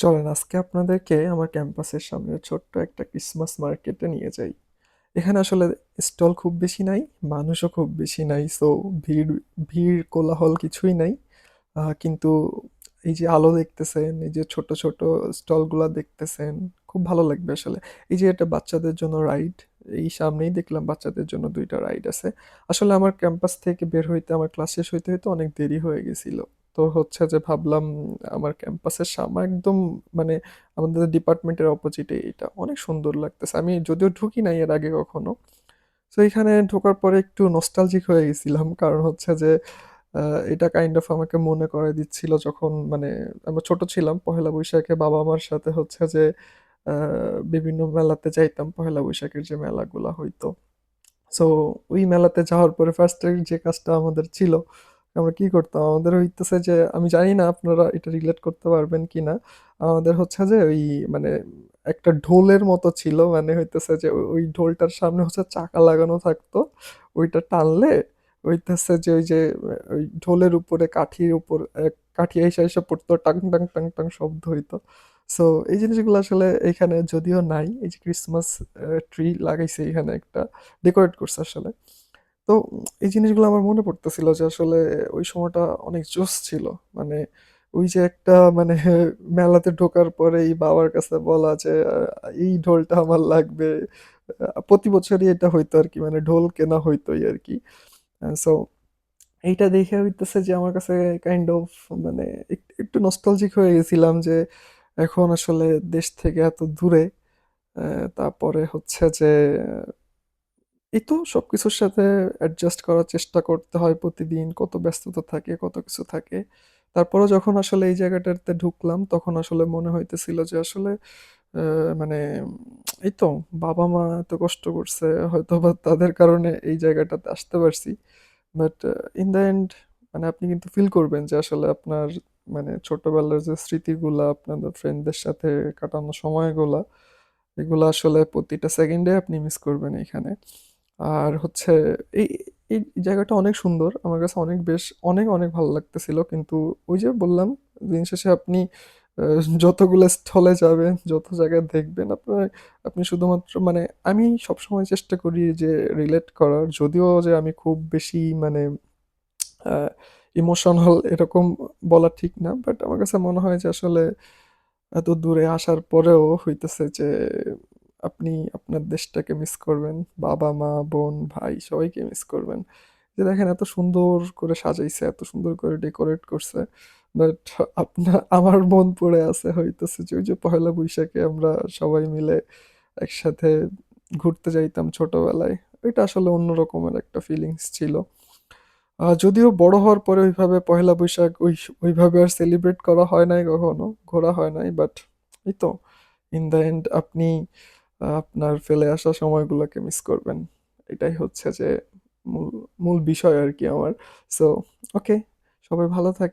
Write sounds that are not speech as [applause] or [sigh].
চলেন, আজকে আপনাদেরকে আমার ক্যাম্পাসের সামনে ছোট্ট একটা ক্রিসমাস মার্কেটে নিয়ে যাই। এখানে আসলে স্টল খুব বেশি নাই, মানুষও খুব বেশি নাই সো ভিড় ভিড়, কোলাহল কিছুই নাই। কিন্তু এই যে আলো দেখতেছেন, এই যে ছোট ছোট স্টলগুলা দেখতেছেন, খুব ভালো লাগবে আসলে। এই যে এটা বাচ্চাদের জন্য রাইড এই সামনেই দেখলাম বাচ্চাদের জন্য দুইটা রাইড আছে। আসলে আমার ক্যাম্পাস থেকে বের হইতে, আমার ক্লাস শেষ হইতে হইতে অনেক দেরি হয়ে গেছিল। তো হচ্ছে যে ভাবলাম, আমার ক্যাম্পাসের সামনে একদম মানে আমাদের ডিপার্টমেন্টের অপোজিটে এটা। অনেক সুন্দর লাগতেছে। আমি যদিও ঢুকি নাই এর আগে কখনো। তো এখানে ঢোকার পরে একটু নস্টালজিক হয়ে গেছিলাম। কারণ হচ্ছে যে এটা কাইন্ড অফ আমাকে মনে করে দিচ্ছিল যখন মানে আমরা ছোট ছিলাম, পহেলা বৈশাখে বাবা মার সাথে হচ্ছে যে বিভিন্ন মেলাতে যাইতাম, পহেলা বৈশাখের যে মেলাগুলা হইতো। সো ওই মেলাতে যাওয়ার পরে ফার্স্ট যে কাজটা আমাদের ছিল আমরা কি করতাম? আমাদের হইতেছে যে, আমি জানি না আপনারা এটা রিলেট করতে পারবেন কিনা। আমাদের হচ্ছে যে, ওই মানে একটা ঢোলের মতো ছিল মানে হইতেছে যে ওই ঢোলটার সামনে হচ্ছে চাকা লাগানো থাকতো। ওইটা টানলে হইতেছে যে, ওই যে, ওই ঢোলের উপরে, কাঠির উপর কাঠি এসে এসে পড়তো, টাং টাং টাং টাং শব্দ হইতো। সো এই জিনিসগুলো আসলে এখানে যদিও নাই, এই যে ক্রিসমাস ট্রি লাগাইছে এখানে একটা ডেকোরেট করছে আসলে। তো এই জিনিসগুলো আমার মনে পড়তেছিল যে আসলে ওই সময়টা অনেক জোশ ছিল। মানে ওই যে একটা মানে [laughs] মেলাতে ঢোকার পরেই বাবার কাছে বলা যে এই ঢোলটা আমার লাগবে। প্রতি বছরই এটা হইতো আর কি মানে ঢোল কেনা হইতোই আর কি সো এইটা দেখে হইতেছে যে আমার কাছে কাইন্ড অফ মানে এক- একটু নস্টালজিক হয়ে গেছিলাম যে এখন আসলে দেশ থেকে এত দূরে তারপরে হচ্ছে যে এই তো সব কিছুর সাথে অ্যাডজাস্ট করার চেষ্টা করতে হয় প্রতিদিন, কত ব্যস্ততা থাকে, কত কিছু থাকে। তারপরে যখন আসলে এই জায়গাটাতে ঢুকলাম, তখন আসলে মনে হইতেছিল যে আসলে মানে এই তো বাবা মা এত কষ্ট করছে হয়তো বা তাদের কারণে এই জায়গাটাতে আসতে পারছি। বাট ইন দ্য এন্ড মানে আপনি কিন্তু ফিল করবেন যে আসলে আপনার মানে ছোটবেলার যে স্মৃতিগুলা, আপনাদের ফ্রেন্ডদের সাথে কাটানো সময়গুলা, এগুলো আসলে প্রতিটা সেকেন্ডে আপনি মিস করবেন এখানে। আর হচ্ছে এই এই জায়গাটা অনেক সুন্দর। আমার কাছে অনেক বেশ, অনেক অনেক ভালো লাগতেছিল। কিন্তু ওই যে বললাম, দিন শেষে আপনি যতগুলো স্থলে যাবেন, যত জায়গায় দেখবেন, আপনার, আপনি শুধুমাত্র মানে আমি সবসময় চেষ্টা করি যে রিলেট করার। যদিও যে আমি খুব বেশি মানে ইমোশনাল এরকম বলা ঠিক না। বাট আমার কাছে মনে হয় যে আসলে এত দূরে আসার পরেও হইতেছে যে দেশটাকে মিস করবেন, বাবা, মা, বোন, ভাই, সবাইকে মিস করবেন। যে দেখেন এত সুন্দর করে সাজাইছে, এত সুন্দর করে ডেকোরেট করছে বাট আপনার আমার মন পড়ে আছে হইতেছে যে ওই যে পহেলা বৈশাখে আমরা সবাই মিলে একসাথে ঘুরতে যাইতাম ছোটবেলায়। ওইটা আসলে অন্য রকমের একটা ফিলিংস ছিল। যদিও বড় হওয়ার পরে ওইভাবে পহেলা বৈশাখ ওই, ওইভাবে আর সেলিব্রেট করা হয় নাই কখনো, ঘোরা হয় নাই বাট এই তো ইন দ্য এন্ড আপনি আপনার ফেলে আসা সময়গুলোকে মিস করবেন। এটাই হচ্ছে যে মূল মূল বিষয় আর কি আমার। সো ওকে সবাই ভালো থাকে